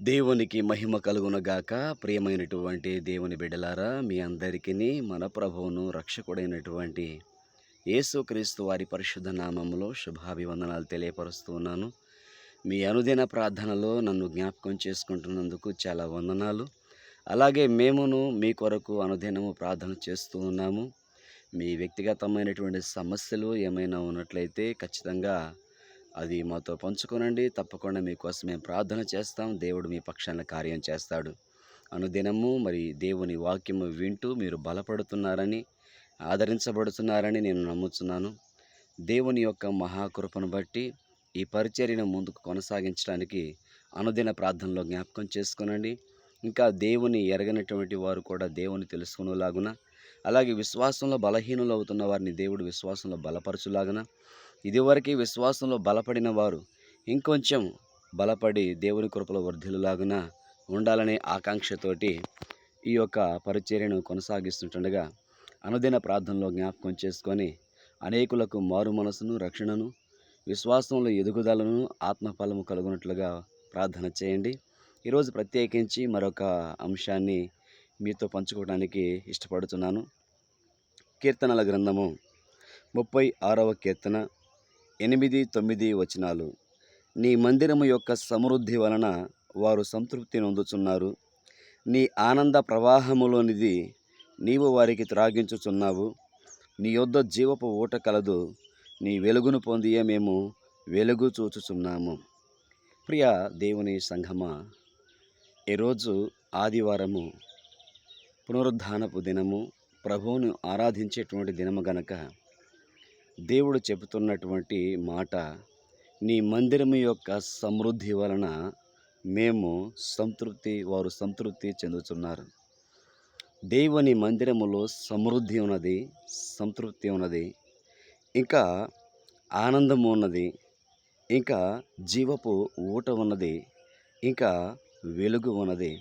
దేవునికి మహిమ కలుగునగాక ప్రియమైనటువంటి దేవుని బిడ్డలారా మీ అందరికీ మన ప్రభువును రక్షకుడైనటువంటి యేసుక్రీస్తు వారి పరిశుద్ధ నామములో శుభాభివందనాలు తెలియపరుస్తున్నాను మీ అనుదిన ప్రార్థనలో నన్ను జ్ఞాపకం చేసుకుంటున్నందుకు చాలా వందనాలు. అలాగే మేమును మీ కొరకు అనుదినము ప్రార్థన చేస్తూ ఉన్నాము. మీ వ్యక్తిగతమైనటువంటి సమస్యలు ఏమైనా ఉన్నట్లయితే ఖచ్చితంగా అది మాతో పంచుకోనండి. తప్పకుండా మీకోసం మేము ప్రార్థన చేస్తాం. దేవుడు మీ పక్షాన కార్యం చేస్తాడు. అనుదినము మరి దేవుని వాక్యము వింటూ మీరు బలపడుతున్నారని ఆదరించబడుతున్నారని నేను నమ్ముతున్నాను దేవుని యొక్క మహాకృపను బట్టి ఈ పరిచర్యను ముందుకు కొనసాగించడానికి అనుదిన ప్రార్థనలో జ్ఞాపకం చేసుకునండి. ఇంకా దేవుని ఎరగనటువంటి వారు కూడా దేవుని తెలుసుకునేలాగున అలాగే విశ్వాసంలో బలహీనులు అవుతున్న వారిని దేవుడు విశ్వాసంలో బలపరచులాగున ఇదివరకు విశ్వాసంలో బలపడిన వారు ఇంకొంచెం బలపడి దేవుని కృపలో వర్ధిల్లులాగున ఉండాలనే ఆకాంక్షతోటి ఈ యొక్క పరిచర్యను కొనసాగిస్తుంటుండగా అనుదిన ప్రార్థనలో జ్ఞాపకం చేసుకొని అనేకులకు మారు మనసును రక్షణను విశ్వాసంలో ఎదుగుదలను ఆత్మఫలము కలుగునట్లుగా ప్రార్థన చేయండి. ఈరోజు ప్రత్యేకించి మరొక అంశాన్ని మీతో పంచుకోవడానికి ఇష్టపడుతున్నాను. కీర్తనల గ్రంథము ముప్పై ఆరవ కీర్తన. ఎనిమిది తొమ్మిది వచనాలు. నీ మందిరము యొక్క సమృద్ధి వలన వారు సంతృప్తి నొందుచున్నారు. నీ ఆనంద ప్రవాహములోనిది నీవు వారికి త్రాగించుచున్నావు. నీ యొద్ద జీవపు ఊట కలదు. నీ వెలుగును పొందియే మేము వెలుగు చూచుచున్నాము. ప్రియ దేవుని సంఘమా ఈరోజు ఆదివారము పునరుద్ధానపు దినము. ప్రభువును ఆరాధించేటువంటి దినము గనక దేవుడు చెబుతున్నటువంటి మాట నీ మందిరము యొక్క సమృద్ధి వలన మేము సంతృప్తి వారు సంతృప్తి చెందుతున్నారు. దేవుని మందిరములో సమృద్ధి ఉన్నది సంతృప్తి ఉన్నది ఇంకా ఆనందము ఉన్నది ఇంకా జీవపు ఊట ఉన్నది ఇంకా వెలుగు ఉన్నది.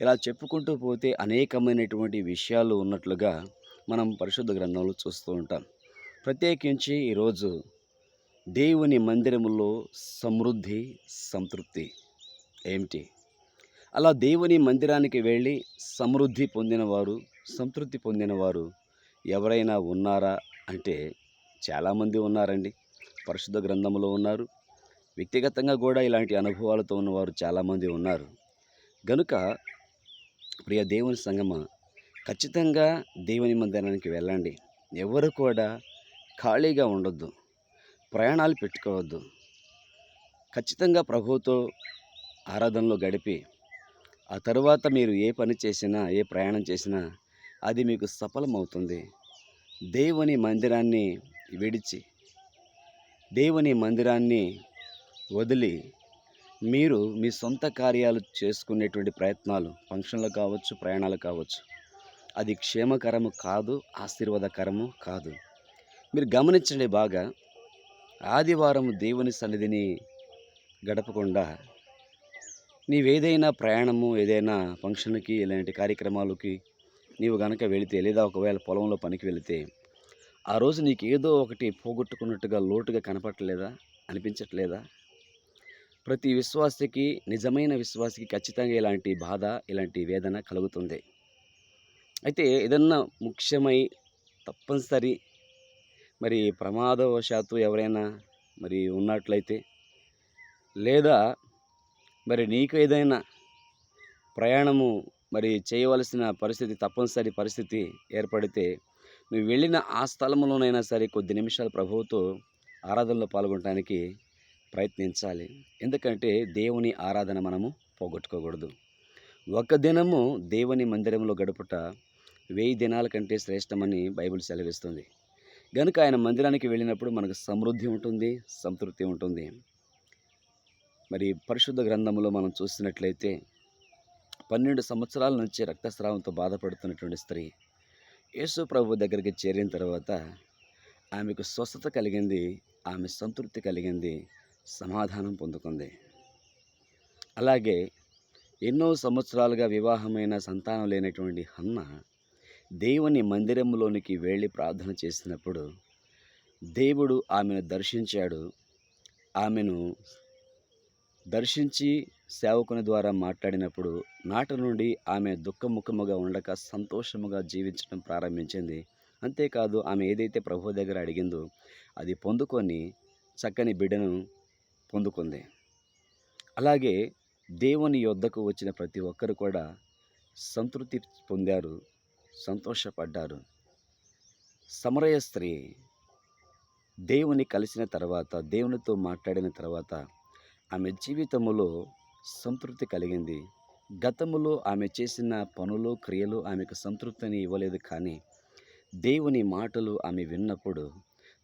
ఇలా చెప్పుకుంటూ పోతే అనేకమైనటువంటి విషయాలు ఉన్నట్లుగా మనం పరిశుద్ధ గ్రంథంలో చూస్తూ ఉంటాం. ప్రత్యేకించి ఈరోజు దేవుని మందిరములో సమృద్ధి సంతృప్తి ఏమిటి? అలా దేవుని మందిరానికి వెళ్ళి సమృద్ధి పొందినవారు సంతృప్తి పొందినవారు ఎవరైనా ఉన్నారా అంటే చాలామంది ఉన్నారండి. పరిశుద్ధ గ్రంథంలో ఉన్నారు. వ్యక్తిగతంగా కూడా ఇలాంటి అనుభవాలతో ఉన్నవారు చాలామంది ఉన్నారు. గనుక ప్రియ దేవుని సంగమ ఖచ్చితంగా దేవుని మందిరానికి వెళ్ళండి. ఎవరు కూడా ఖాళీగా ఉండొద్దు. ప్రయాణాలు పెట్టుకోవద్దు. ఖచ్చితంగా ప్రభువుతో ఆరాధనలో గడిపి ఆ తరువాత మీరు ఏ పని చేసినా ఏ ప్రయాణం చేసినా అది మీకు సఫలమవుతుంది. దేవుని మందిరాన్ని విడిచి దేవుని మందిరాన్ని వదిలి మీరు మీ సొంత కార్యాలు చేసుకునేటువంటి ప్రయత్నాలు ఫంక్షన్లు కావచ్చు ప్రయాణాలు కావచ్చు అది క్షేమకరము కాదు ఆశీర్వాదకరము కాదు. మీరు గమనించండి బాగా. ఆదివారం దేవుని సన్నిధిని గడపకుండా నీవేదైనా ప్రయాణము ఏదైనా ఫంక్షన్కి ఇలాంటి కార్యక్రమాలకి నీవు గనక వెళితే లేదా ఒకవేళ పొలంలో పనికి వెళితే ఆ రోజు నీకు ఏదో ఒకటి పోగొట్టుకున్నట్టుగా లోటుగా కనపడలేదా? అనిపించట్లేదా? ప్రతి విశ్వాసకి నిజమైన విశ్వాసికి ఖచ్చితంగా ఇలాంటి బాధ ఇలాంటి వేదన కలుగుతుంది. అయితే ఏదన్నా ముఖ్యమై తప్పనిసరి మరి ప్రమాదవశాత్తు ఎవరైనా మరి ఉన్నట్లయితే లేదా మరి నీకు ఏదైనా ప్రయాణము మరి చేయవలసిన పరిస్థితి తప్పనిసరి పరిస్థితి ఏర్పడితే నువ్వు వెళ్ళిన ఆ స్థలంలోనైనా సరే కొద్ది నిమిషాలు ప్రభువుతో ఆరాధనలో పాల్గొనడానికి ప్రయత్నించాలి. ఎందుకంటే దేవుని ఆరాధన మనము పోగొట్టుకోకూడదు. ఒక దినము దేవుని మందిరంలో గడుపుట వెయ్యి దినాల కంటే శ్రేష్టమని బైబిల్ సెలవిస్తుంది. గనుక ఆయన మందిరానికి వెళ్ళినప్పుడు మనకు సమృద్ధి ఉంటుంది సంతృప్తి ఉంటుంది. మరి పరిశుద్ధ గ్రంథంలో మనం చూసినట్లయితే పన్నెండు సంవత్సరాల నుంచి రక్తస్రావంతో బాధపడుతున్నటువంటి స్త్రీ యేసు ప్రభు దగ్గరికి చేరిన తర్వాత ఆమెకు స్వస్థత కలిగింది ఆమె సంతృప్తి కలిగింది సమాధానం పొందుకుంది. అలాగే ఎన్నో సంవత్సరాలుగా వివాహమైన సంతానం లేనటువంటి హన్న దేవుని మందిరంలోనికి వెళ్ళి ప్రార్థన చేసినప్పుడు దేవుడు ఆమెను దర్శించాడు. ఆమెను దర్శించి సేవకుని ద్వారా మాట్లాడినప్పుడు నాటి నుండి ఆమె దుఃఖముఖముగా ఉండక సంతోషముగా జీవించడం ప్రారంభించింది. అంతేకాదు ఆమె ఏదైతే ప్రభు దగ్గర అడిగిందో అది పొందుకొని చక్కని బిడ్డను పొందుకుంది. అలాగే దేవుని యొద్దకు వచ్చిన ప్రతి ఒక్కరు కూడా సంతృప్తి పొందారు. సంతోషపడ్డారు. సమరయ స్త్రీ దేవుని కలిసిన తర్వాత దేవునితో మాట్లాడిన తర్వాత ఆమె జీవితములో సంతృప్తి కలిగింది. గతములో ఆమె చేసిన పనులు క్రియలు ఆమెకు సంతృప్తిని ఇవ్వలేదు కానీ దేవుని మాటలు ఆమె విన్నప్పుడు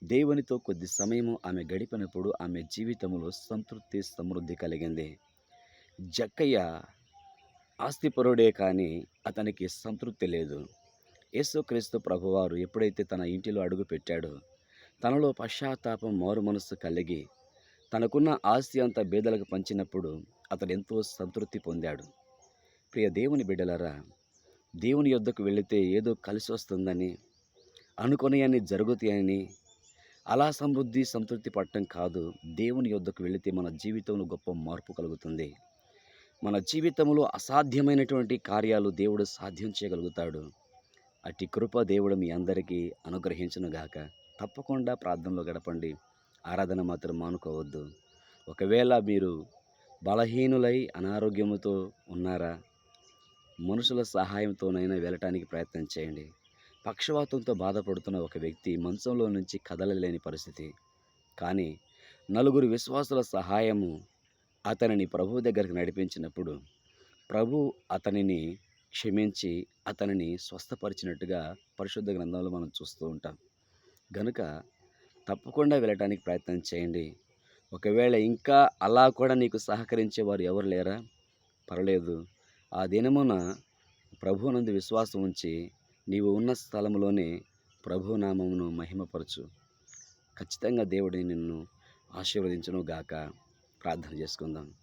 దేవునితో కొద్ది సమయము ఆమె గడిపినప్పుడు ఆమె జీవితంలో సంతృప్తి సమృద్ధి కలిగింది. జక్కయ్య ఆస్తిపరుడే కానీ అతనికి సంతృప్తి లేదు. యేసుక్రీస్తు ప్రభువారు ఎప్పుడైతే తన ఇంటిలో అడుగు పెట్టాడో తనలో పశ్చాత్తాపం మారు మనస్సు కలిగి తనకున్న ఆస్తి అంతా బేదలకు పంచినప్పుడు అతడు ఎంతో సంతృప్తి పొందాడు. ప్రియ దేవుని బిడ్డలరా దేవుని యొద్దకు వెళితే ఏదో కలిసి వస్తుందని అనుకొని జరుగుతాయని అలా సమృద్ధి సంతృప్తి పడటం కాదు దేవుని యొద్దకు వెళితే మన జీవితంలో గొప్ప మార్పు కలుగుతుంది. మన జీవితంలో అసాధ్యమైనటువంటి కార్యాలు దేవుడు సాధ్యం చేయగలుగుతాడు. అట్టి కృప దేవుడు మీ అందరికీ అనుగ్రహించునుగాక. తప్పకుండా ప్రార్థనలో గడపండి. ఆరాధన మాత్రం మానుకోవద్దు. ఒకవేళ మీరు బలహీనులై అనారోగ్యముతో ఉన్నారా మనుషుల సహాయంతోనైనా వెళ్ళటానికి ప్రయత్నం చేయండి. పక్షవాతంతో బాధపడుతున్న ఒక వ్యక్తి మంచంలో నుంచి కదలలేని పరిస్థితి. కానీ నలుగురు విశ్వాసుల సహాయము అతనిని ప్రభు దగ్గరికి నడిపించినప్పుడు ప్రభు అతనిని క్షమించి అతనిని స్వస్థపరిచినట్టుగా పరిశుద్ధ గ్రంథంలో మనం చూస్తూ ఉంటాం. గనుక తప్పకుండా వెళ్ళటానికి ప్రయత్నం చేయండి. ఒకవేళ ఇంకా అలా కూడా నీకు సహకరించే వారు ఎవరు లేరా? పర్లేదు. ఆ దినమున ప్రభువునందు విశ్వాసం ఉంచి నీవు ఉన్న స్థలంలోనే ప్రభునామమును మహిమపరచు. ఖచ్చితంగా దేవుడిని నిన్ను ఆశీర్వదించను గాక ప్రార్థన చేసుకుందాం.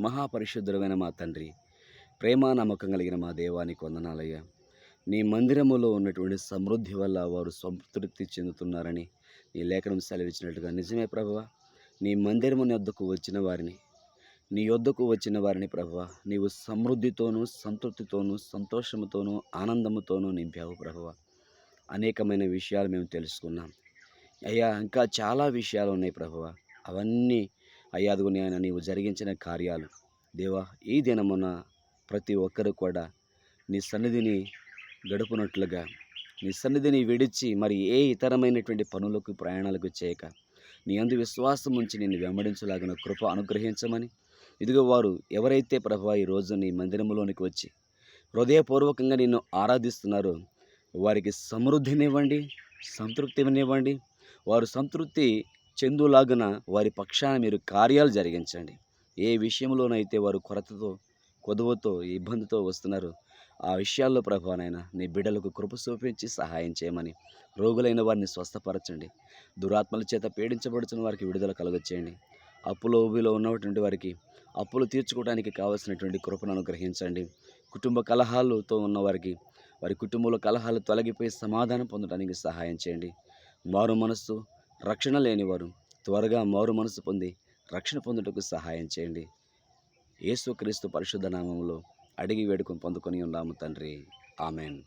మహాపరిశుద్ధుడమైన మా తండ్రి ప్రేమ నమ్మకం కలిగిన మా దేవానికి వందనాలయ్యా. నీ మందిరములో ఉన్నటువంటి సమృద్ధి వల్ల వారు సంతృప్తి చెందుతున్నారని నీ లేఖనం సెలవిచ్చినట్టుగా నిజమే ప్రభువ. నీ మందిరము వద్దకు వచ్చిన వారిని నీ యొద్దకు వచ్చిన వారిని ప్రభువ నీవు సమృద్ధితోనూ సంతృప్తితోనూ సంతోషముతోనూ ఆనందముతోనూ నింపావు ప్రభువ. అనేకమైన విషయాలు మేము తెలుసుకున్నాం. అయ్యా ఇంకా చాలా విషయాలు ఉన్నాయి ప్రభువ. అవన్నీ అయ్యాదుగుని ఆయన నీవు జరిగించిన కార్యాలు. దేవా ఈ దినమున ప్రతి ఒక్కరు కూడా నీ సన్నిధిని గడుపునట్లుగా నీ సన్నిధిని విడిచి మరి ఏ ఇతరమైనటువంటి పనులకు ప్రయాణాలకు చేయక నీ అందు విశ్వాసం ఉంచి నిన్ను వెంబడించలాగిన కృప అనుగ్రహించమని. ఇదిగో వారు ఎవరైతే ప్రభా ఈ రోజు నీ మందిరంలోనికి వచ్చి హృదయపూర్వకంగా నిన్ను ఆరాధిస్తున్నారో వారికి సమృద్ధినివ్వండి సంతృప్తినివ్వండి. వారు సంతృప్తి చెందులాగున వారి పక్షాన మీరు కార్యాలు జరిగించండి. ఏ విషయంలోనైతే వారు కొరతతో కొదువతో ఇబ్బందితో వస్తున్నారు. ఆ విషయాల్లో ప్రభానైనా నీ బిడ్డలకు కృప చూపించి సహాయం చేయమని రోగులైన వారిని స్వస్థపరచండి. దురాత్మల చేత పీడించబడుతున్న వారికి విడుదల కలుగచేయండి. అప్పులో ఊబిలో ఉన్నటువంటి వారికి అప్పులు తీర్చుకోవడానికి కావలసినటువంటి కృపను అనుగ్రహించండి. కుటుంబ కలహాలతో ఉన్నవారికి వారి కుటుంబంలో కలహాలు తొలగిపోయి సమాధానం పొందడానికి సహాయం చేయండి. మారు మనస్సు రక్షణ లేనివారు త్వరగా మారు మనసు పొంది రక్షణ పొందుటకు సహాయం చేయండి. యేసుక్రీస్తు పరిశుద్ధ నామంలో అడిగి వేడుకొని పొందుకొని ఉన్నాము తండ్రి. ఆమెన్.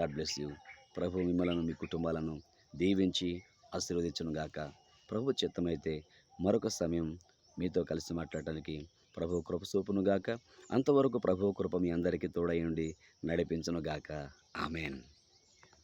God bless you. ప్రభు మిమ్మలను మీ కుటుంబాలను దీవించి ఆశీర్వదించను గాక. ప్రభు చిత్తమైతే మరొక సమయం మీతో కలిసి మాట్లాడటానికి ప్రభు కృప చూపును గాక. అంతవరకు ప్రభు కృప మీ అందరికీ తోడై నడిపించను గాక. ఆమెన్.